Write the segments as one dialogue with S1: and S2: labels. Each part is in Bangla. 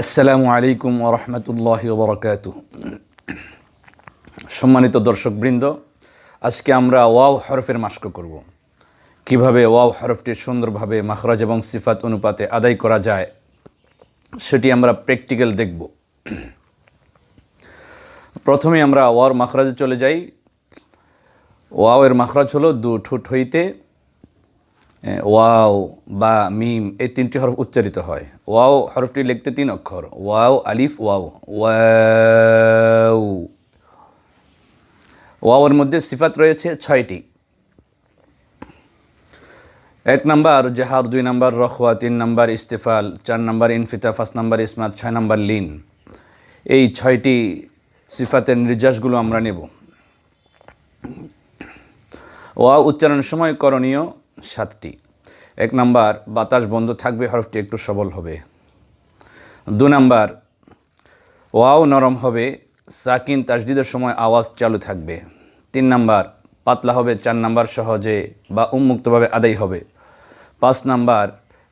S1: আসসালামু আলাইকুম ওরহমতুল্লাহ বরকাত সম্মানিত দর্শকবৃন্দ, আজকে আমরা ওয়াও হরফের মাস্ক করব। কীভাবে ওয়াও হরফটি সুন্দরভাবে মাখরাজ এবং সিফাত অনুপাতে আদায় করা যায়, সেটি আমরা প্র্যাকটিক্যাল দেখব। প্রথমে আমরা ওয়ার মাখরাজে চলে যাই। ওয়াও এর মাখরাজ হলো দু ঠোঁট হইতে ওয়াও, বা, মিম, এই তিনটি হরফ উচ্চারিত হয়। ওয়াও হরফটি লিখতে তিন অক্ষর। ওয়াও, আলিফ, ওয়াও। ওয়াও। ওয়াওয়ের মধ্যে সিফাত রয়েছে ছয়টি। এক নাম্বার, জাহার, দুই নাম্বার, রখওয়া, তিন নাম্বার, ইস্তেফাল, চার নাম্বার, ইনফিতা, পাঁচ নাম্বার, ইসমাত, ছয় নাম্বার, লিন। এই ছয়টি সিফাতের নির্যাসগুলো আমরা নেব। ওয়া উচ্চারণের সময় করণীয় সাতটি। এক নাম্বার, বাতাস বন্ধ থাকবে, হরফটি একটু সবল হবে। দু নাম্বার, ওয়াও নরম হবে, সাকিন তাসদিদের সময় আওয়াজ চালু থাকবে। তিন নাম্বার, পাতলা হবে, চার নাম্বার সহজে বা উন্মুক্তভাবে আদায় হবে। পাঁচ নাম্বার,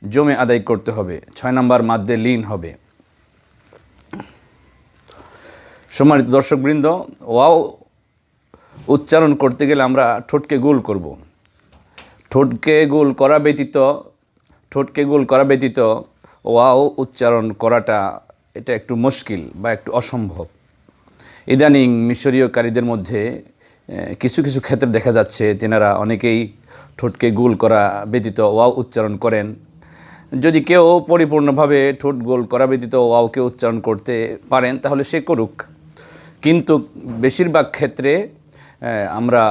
S1: জমে আদায় করতে হবে, ছয় নাম্বার মাধ্যে লিন হবে। সম্মানিত দর্শকবৃন্দ, ওয়াও উচ্চারণ করতে গেলে আমরা ঠোঁটকে গোল করব। ঠোঁটকে গোল করা ব্যতীত, ঠোঁটকে গোল করা ব্যতীত, ওয়াও উচ্চারণ করাটা এটা একটু মুশকিল বা একটু অসম্ভব। ইদানিং মিশরীয়কারীদের মধ্যে কিছু কিছু ক্ষেত্রে দেখা যাচ্ছে তেনারা অনেকেই ঠোঁটকে গোল করা ব্যতীত, ওয়াও উচ্চারণ করেন। যদি কেউ পরিপূর্ণভাবে ঠোঁট গোল করা ব্যতীত, ওয়াওকে উচ্চারণ করতে পারেন, তাহলে সে করুক। কিন্তু বেশিরভাগ ক্ষেত্রে আমরা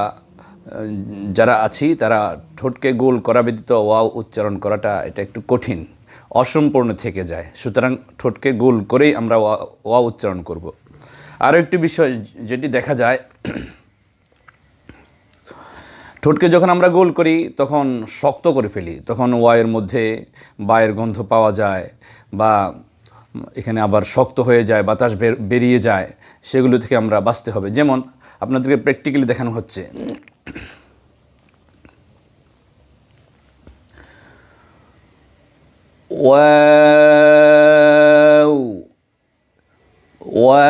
S1: যারা আছি, তারা ঠোঁটকে গোল করা ব্যতীত ওয়াও উচ্চারণ করাটা এটা একটু কঠিন, অসম্পূর্ণ থেকে যায়। সুতরাং ঠোঁটকে গোল করেই আমরা ওয়া উচ্চারণ করব। আরও একটি বিষয় যেটি দেখা যায়, ঠোঁটকে যখন আমরা গোল করি, তখন শক্ত করে ফেলি, তখন ওয়াইয়ের মধ্যে বায়ের গন্ধ পাওয়া যায় বা এখানে আবার শক্ত হয়ে যায়, বাতাস বেরিয়ে যায়, সেগুলো থেকে আমরা বাঁচতে হবে। যেমন আপনাদেরকে প্র্যাকটিক্যালি দেখানো হচ্ছে ওয়াও ওয়া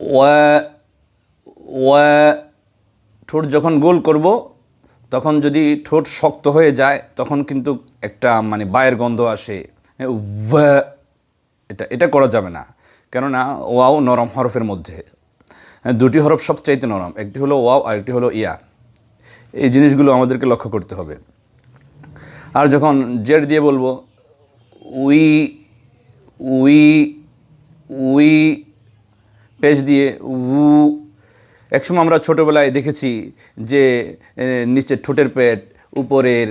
S1: ওয়া ওয়া ঠোঁট যখন গোল করব তখন যদি ঠোঁট শক্ত হয়ে যায় তখন কিন্তু একটা মানে বায়ের গন্ধ আসে। হ্যাঁ, এটা এটা করা যাবে না। কেননা ওয়াও নরম হরফের মধ্যে। হ্যাঁ, দুটি হরফ সবচাইতে নরম একটি হলো ওয়াও আর একটি হলো ইয়া। এই জিনিসগুলো আমাদেরকে লক্ষ্য করতে হবে। আর যখন জেড দিয়ে বলব, উই উই উই পেজ দিয়ে উ, একসময় আমরা ছোটোবেলায় দেখেছি যে নিচের ঠোঁটের পেট, উপরের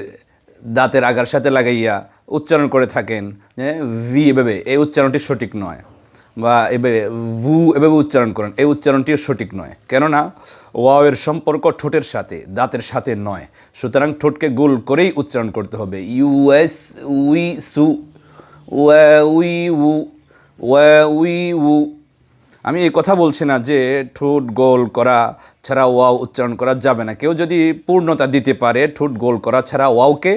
S1: দাঁতের আগার সাথে লাগাইয়া উচ্চারণ করে থাকেন। হ্যাঁ ভি এভাবে, এই উচ্চারণটি সঠিক নয়। বা এভাবে ভু এভাবে উচ্চারণ করেন। এই উচ্চারণটিও সঠিক নয়। কেননা, ওয়াওয়ের সম্পর্ক ঠোঁটের সাথে, দাঁতের সাথে নয়। সুতরাং ঠোঁটকে গোল করেই উচ্চারণ করতে হবে। ইউএস উই সু উই উ উই উ। আমি এই কথা বলছি না যে ঠোঁট গোল করা ছাড়া ওয়াও উচ্চারণ করা যাবে না। কেউ যদি পূর্ণতা দিতে পারে ঠোঁট গোল করা ছাড়া ওয়াওকে,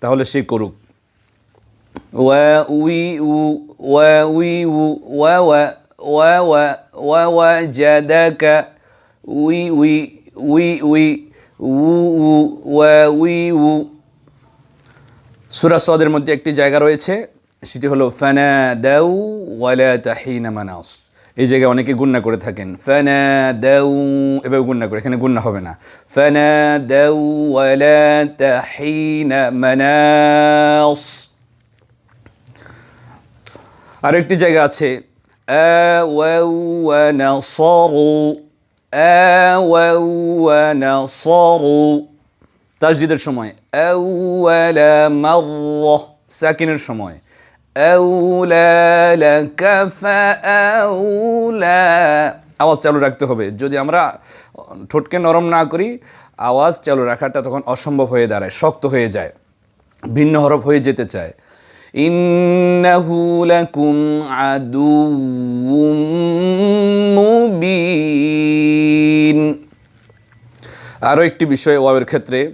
S1: তাহলে সে করুক। উ সুরা সদের মধ্যে একটি জায়গা রয়েছে, সেটি হলো ফানা দাউ ওয়ালা তাহিনা মানাস। এই জায়গায় অনেকে গুন্না করে থাকেন। ফানা দাউ এভাবে গুন্না করে, এখানে গুন্না হবে না। ফানা দাউ ওয়ালা তাহিনা মানাস। আর একটি জায়গা আছে। তাজদিদের সময়। সাকিনের সময়। আওয়াজ চালু রাখতে হবে। যদি আমরা ঠোঁটকে নরম না করি, আওয়াজ চালু রাখাটা তখন অসম্ভব হয়ে দাঁড়ায়, শক্ত হয়ে যায়, ভিন্ন হরফ হয়ে যেতে চায়। ইন্নাহু লাকুম আদুউম মুবিন আরও একটি বিষয় ওয়াওয়ের ক্ষেত্রে,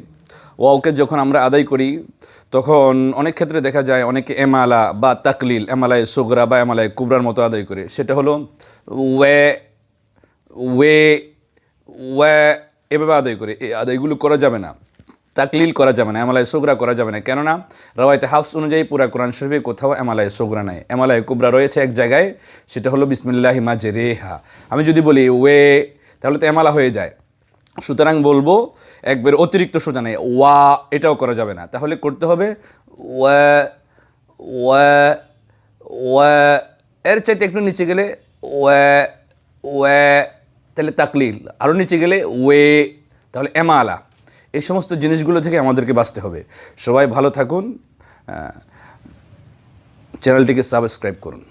S1: ওয়াওকে যখন আমরা আদায় করি, তখন অনেক ক্ষেত্রে দেখা যায় অনেকে এমালা বা তাকলিল, এমালায় সোগরা বা এমালায় কুবরার মতো আদায় করে। সেটা হলো ওয়ে ওয়ে ওয়ে এভাবে আদায় করে। এই আদায়গুলো করা যাবে না। তাকলিল করা যাবে না এমালায় সোগরা করা যাবে না। কেননা, রাওয়ায়তে হাফস অনুযায়ী পুরা কোরআন শরীফে কোথাও এমালায় সোগরা নাই। এমালায় কুবরা রয়েছে এক জায়গায়, সেটা হলো বিসমিল্লাহি মাঝে রেহা আমি যদি বলি, ওয়ে, তাহলে তো এমালা হয়ে যায়। সুতরাং বলব, একবার অতিরিক্ত সোজা নেই। ওয়া, এটাও করা যাবে না। তাহলে করতে হবে, ওয়া এর চাইতে একটু নিচে গেলে, ওয়া ওয়া, তাহলে তাকলিল। আরও নিচে গেলে, ওয়ে, তাহলে এমালা এই সমস্ত জিনিসগুলো থেকে আমাদেরকে বাঁচতে হবে। সবাই ভালো থাকুন চ্যানেলটিকে সাবস্ক্রাইব করুন।